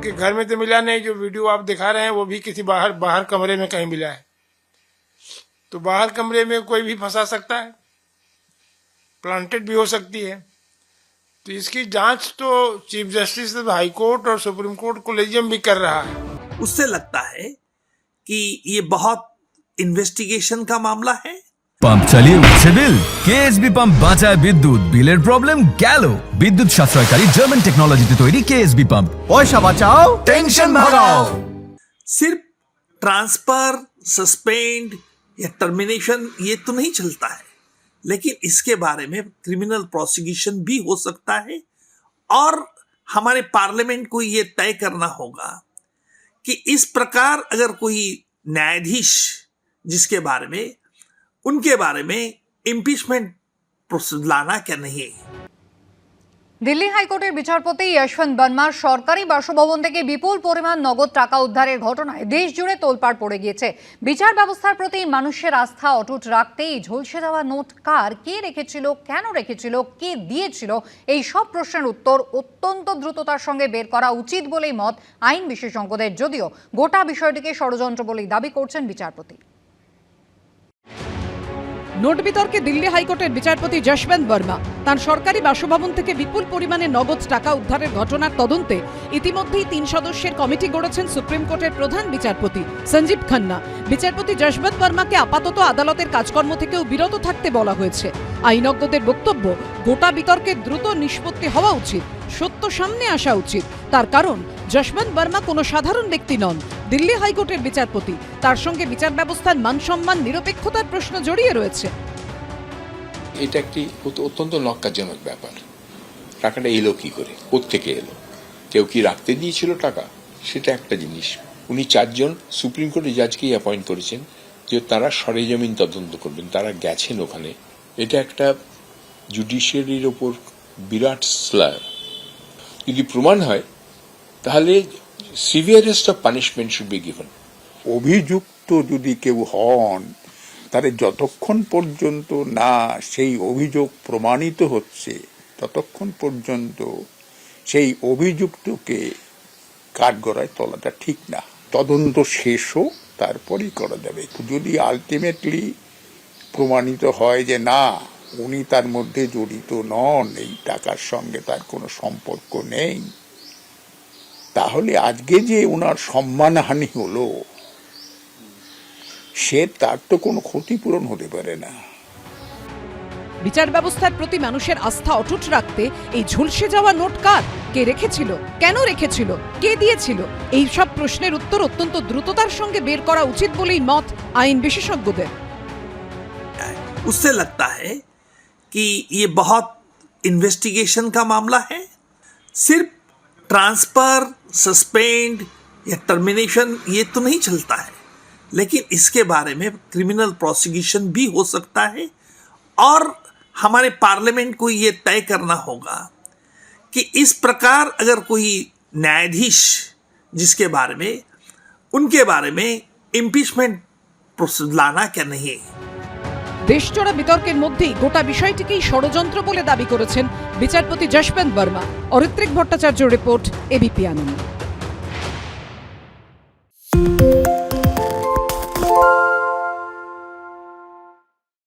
आपके घर में तो मिला नहीं, जो वीडियो आप दिखा रहे हैं, वो भी किसी बाहर बाहर कमरे में कहीं मिला है। तो बाहर कमरे में कोई भी फंसा सकता है। प्लांटेड भी हो सकती है। तो इसकी जाँच तो चीफ जस्टिस हाई कोर्ट और सुप्रीम कोर्ट कोलेजियम भी कर रहा है। उससे लगता है कि ये बहुत इन्वेस्टिगेशन का मामला है। পাম্প চালিয়ে উঠছে বিল কেএসবি পাম্প বাঁচায় বিদ্যুৎ বিলের প্রবলেম গেল বিদ্যুৎ সাশ্রয়কারী জার্মান টেকনোলজিতে তৈরি কেএসবি পাম্প পয়সা বাঁচাও টেনশন ভাগাও सिर्फ ट्रांसफर सस्पेंड या टर्मिनेशन ये तो नहीं चलता है लेकिन इसके बारे में क्रिमिनल प्रोसिक्यूशन भी हो सकता है और हमारे पार्लियामेंट को ये तय करना होगा कि इस प्रकार अगर कोई न्यायाधीश जिसके बारे में उनके बारे में इम्पीचमेंट लाना क्या नहीं দিল্লি হাইকোর্টের বিচারপতি যশবন্ত বর্মার সরকারি বাসভবন থেকে বিপুল পরিমাণ নগদ টাকা উদ্ধারের ঘটনায় দেশ জুড়ে তোলপাড় পড়ে গিয়েছে বিচার ব্যবস্থার প্রতি মানুষের আস্থা অটুট রাখতেই ঝলসে দেওয়া নোট কার কে রেখেছিল কেন রেখেছিল কে দিয়েছিল এই সব প্রশ্নের উত্তর অত্যন্ত দ্রুততার সঙ্গে বের করা উচিত বলেই মত আইন বিশেষজ্ঞদের যদিও গোটা বিষয়টিকে ষড়যন্ত্র বলেই দাবি করছেন বিচারপতি নোট বিতর্কে দিল্লি হাইকোর্টের বিচারপতি যশবন্ত বর্মা। তার সরকারি বাসভবন থেকে বিপুল পরিমাণে নগদ টাকা উদ্ধারের ঘটনার তদন্তে ইতিমধ্যেই তিন সদস্যের কমিটি গড়েছেন সুপ্রিম কোর্টের প্রধান বিচারপতি সঞ্জীব খান্না। বিচারপতি যশবন্ত বর্মাকে আপাতত আদালতের কাজকর্ম থেকেও বিরত থাকতে বলা হয়েছে। আইনজ্ঞদের বক্তব্য গোটা বিতর্কের দ্রুত নিষ্পত্তি হওয়া উচিত, সত্য সামনে আসা উচিত। তার কারণ, যশবন্ত বর্মা কোনো সাধারণ ব্যক্তি নন, দিল্লি হাইকোর্টের বিচারপতি। তার সঙ্গে বিচার ব্যবস্থার মান সম্মান নিরপেক্ষতার প্রশ্ন জড়িয়ে রয়েছে। এটা একটি অত্যন্ত নক্কারজনক ব্যাপার। টাকাটা এলো কি করে? থেকে এলো? কেউ কি রাখতে দিয়েছিল টাকা? সেটা একটা জিনিস। উনি চারজন সুপ্রিম কোর্টের জাজকেই অ্যাপয়েন্ট করেছেন যে তারা সরেজমিন তদন্ত করবেন, তারা গেছেন ওখানে। এটা একটা জুডিশিয়ারির ওপর বিরাট স্লার। যদি প্রমাণ হয়, তাহলে severest of punishment should be given অভিযুক্ত যদি কেউ হন, তাহলে যতক্ষণ পর্যন্ত না সেই অভিযোগ প্রমাণিত হচ্ছে, ততক্ষণ পর্যন্ত সেই অভিযুক্তকে কাঠগড়ায় তোলাটা ঠিক না। তদন্ত শেষ হোক তারপরেই করা যাবে। যদি আলটিমেটলি প্রমাণিত হয় যে না উনি তার মধ্যে জড়িত নন এই টাকার সঙ্গে তার কোনো সম্পর্ক নেই তাহলে আজকে যে ওনার সম্মানহানি হলো সে তার তো কোনো ক্ষতিপূরণ হতে পারে না বিচার ব্যবস্থার প্রতি মানুষের আস্থা অটুট রাখতে এই ঝুলসে যাওয়া নোট কার কে রেখেছিল কেন রেখেছিল কে দিয়েছিল এই সব প্রশ্নের উত্তর অত্যন্ত দ্রুততার সঙ্গে বের করা উচিত বলেই মত আইন বিশেষজ্ঞদের उससे लगता है कि ये बहुत इन्वेस्टिगेशन का मामला है। सिर्फ़ ट्रांसफ़र सस्पेंड या टर्मिनेशन ये तो नहीं चलता है। लेकिन इसके बारे में क्रिमिनल प्रोसिक्यूशन भी हो सकता है और हमारे पार्लियामेंट को ये तय करना होगा कि इस प्रकार अगर कोई न्यायाधीश जिसके बारे में, उनके बारे में इम्पीचमेंट लाना क्या नहीं দেশজোড়া বিতর্কের মধ্যেই গোটা বিষয়টিকেই ষড়যন্ত্র বলে দাবি করেছেন বিচারপতি Yashwant Varma. Aritrik Bhattacharya report ABP Ananda.